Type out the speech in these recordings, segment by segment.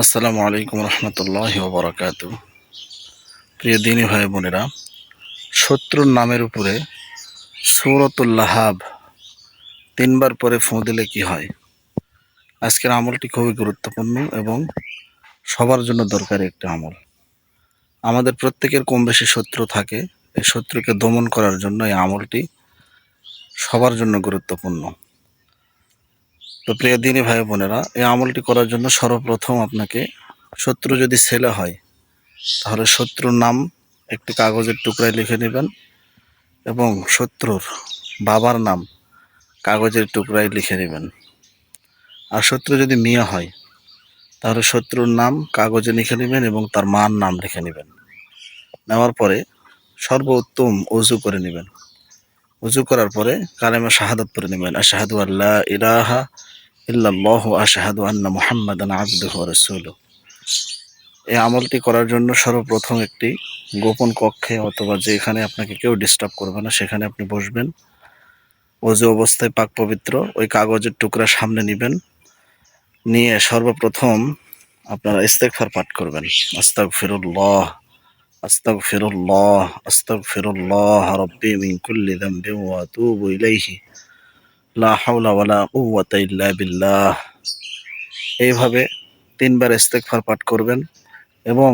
আসসালামু আলাইকুম রহমতুল্লাহ বরাকাত প্রিয় দিনী ভাই বোনেরা, শত্রুর নামের উপরে সুরতুল্লাহাব তিনবার পরে ফোঁ দিলে কি হয়? আজকের আমলটি খুবই গুরুত্বপূর্ণ এবং সবার জন্য দরকারি একটা আমল। আমাদের প্রত্যেকের কম বেশি শত্রু থাকে, এই শত্রুকে দমন করার জন্য এই আমলটি সবার জন্য গুরুত্বপূর্ণ। তো প্রিয় দিনী ভাই বোনেরা, এই আমলটি করার জন্য সর্বপ্রথম আপনাকে শত্রু যদি ছেলে হয়, তাহলে শত্রুর নাম একটি কাগজের টুকরায় লিখে নেবেন এবং শত্রুর বাবার নাম কাগজের টুকরায় লিখে নেবেন। আর শত্রু যদি মেয়ে হয়, তাহলে শত্রুর নাম কাগজে লিখে নেবেন এবং তার মার নাম লিখে নেবেন। নেওয়ার পরে সর্বোত্তম অজু করে নেবেন। উজু করার পরে কালেমা শাহাদত পরে নেবেন। আর শাহাদু আল্লাহ ইলাহা ইল্লাল্লাহু আশাহাদু আন্না মুহাম্মাদান আবদুহু রাসূলু এই আমলটি করার জন্য সর্বপ্রথম একটি গোপন কক্ষে অথবা যেখানে আপনাকে কেউ ডিস্টার্ব করবে না, সেখানে আপনি বসবেন। অজু অবস্থায় পাক পবিত্র, ওই কাগজের টুকরা সামনে নেবেন। নিয়ে সর্বপ্রথম আপনারা ইস্তেকফার পাঠ করবেন। আস্তাক ফিরুল্লাহ আস্তাক ফিরুল্লাহ আস্তাক ফিরুল্লাহ রব্বি মিন কুল্লি দাম্বি ওয়া আতুবু ইলাইহি। বিল্লাহ। এইভাবে তিনবার ইস্তেকফার পাঠ করবেন এবং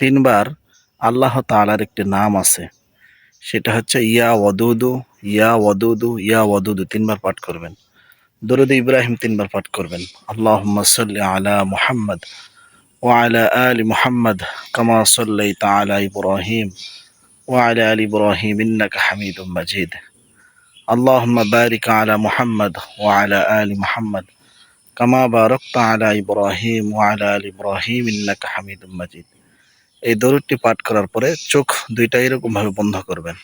তিনবার আল্লাহ তালার একটি নাম আছে। সেটা হচ্ছে ইয়া ওয়াদুদু ইয়া ওয়াদুদু ইয়া ওয়াদুদু তিনবার পাঠ করবেন। দরুদ ইব্রাহিম তিনবার পাঠ করবেন। আল্লাহ আলা মুহাম্মদ ও আলা আলি মুহাম্মদ কামা সাল্লাই তালা ইব্রাহিম ও আলা আলি ইব্রাহিম ইন্নাক হামিদ মজিদ। حميد مجيد اللهم بارك على محمد وعلى آل محمد كما باركت على إبراهيم وعلى آل إبراهيم إنك حميد مجيد এই দরুদটি পাঠ করার পরে চোখ দুইটা এরকমভাবে বন্ধ করবেন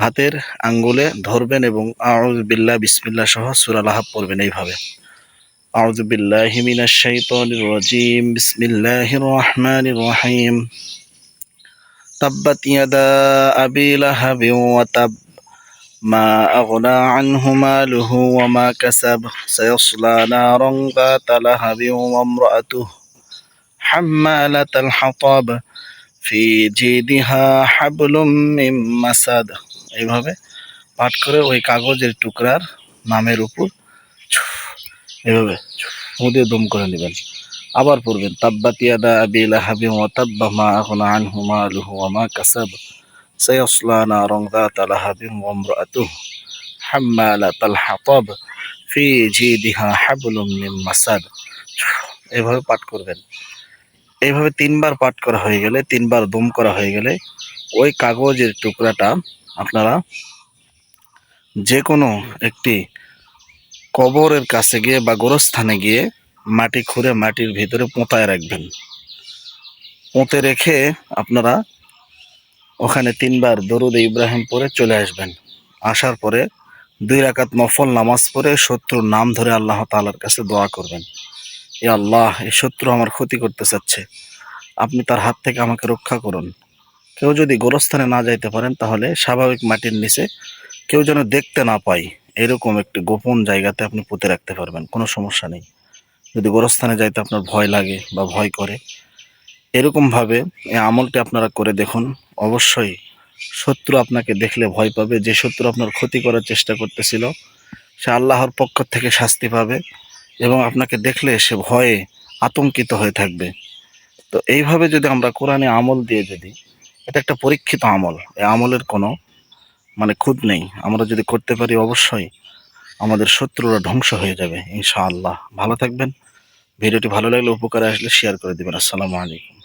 হাতের আঙ্গুলে ধরবেন এবং আউজ বিল্লাহ বিসমিল্লাহ সহ সুরালাহাব পড়বেন এইভাবে أعوذ بالله من الشيطان الرجيم بسم الله الرحمن الرحيم تبت يدا أبي لهب وتب ما أغنى عنه ماله وما كسب سيصلى نارا ذات لهب وامرأته حمالة الحطب في جيدها حبل من مسد এইভাবে পাঠ করে ওই কাগজের টুকরার নামের উপর এভাবে মুদে দম করে নেবেন আবার পড়বেন তাব্বাত ইয়াদা আবি লাহাবি ওয়া তাব্বা মা আগনা আনহু মালুহু ওয়া মা কাসাব নারান যাতা লাহাবিন ওয়া ইমরাতুহু হাম্মালাতাল হাতাব ফি জিদিহা হাবলুম মিন মাসাদ এভাবে পাঠ করবেন। এইভাবে তিনবার পাঠ করা হয়ে গেলে, তিনবার দম করা হয়ে গেলে, ওই কাগজের টুকরাটা আপনারা যে কোনো একটি কবরের কাছে গিয়ে বা গোরস্থানে গিয়ে মাটি খুঁড়ে মাটির ভিতরে পোঁতায় রাখবেন। পোঁতে রেখে আপনারা ওখানে তিনবার দরুদ ইব্রাহিম পরে চলে আসবেন। আসার পরে দুই রাকাত নফল নামাজ পড়ে শত্রুর নাম ধরে আল্লাহ তালার কাছে দোয়া করবেন। এ আল্লাহ এই শত্রু আমার ক্ষতি করতে চাচ্ছে। আপনি তার হাত থেকে আমাকে রক্ষা করুন। কেউ যদি গোরস্থানে না যাইতে পারেন, তাহলে স্বাভাবিক মাটির নিচে কেউ যেন দেখতে না পায়, এরকম একটি গোপন জায়গাতে আপনি পুঁতে রাখতে পারবেন, কোনো সমস্যা নেই। যদি গোরস্থানে যাইতে আপনার ভয় লাগে বা ভয় করে এরকমভাবে এই আমলটি আপনারা করে দেখুন। অবশ্যই শত্রু আপনাকে দেখলে ভয় পাবে। যে শত্রু আপনার ক্ষতি করার চেষ্টা করতেছিল, সে আল্লাহর পক্ষ থেকে শাস্তি পাবে এবং আপনাকে দেখলে সে ভয়ে আতঙ্কিত হয়ে থাকবে। তো এইভাবে যদি আমরা কোরআনে আমল দিয়ে যদি, এটা একটা পরীক্ষিত আমল, এই আমলের কোনো মানে খুদ নেই। আমরা যদি করতে পারি অবশ্যই আমাদের শত্রুরা ধ্বংস হয়ে যাবে, ইনশাআল্লাহ। ভালো থাকবেন। ভিডিওটি ভালো লাগলে উপকারে আসলে শেয়ার করে দেবেন। আসসালামু আলাইকুম।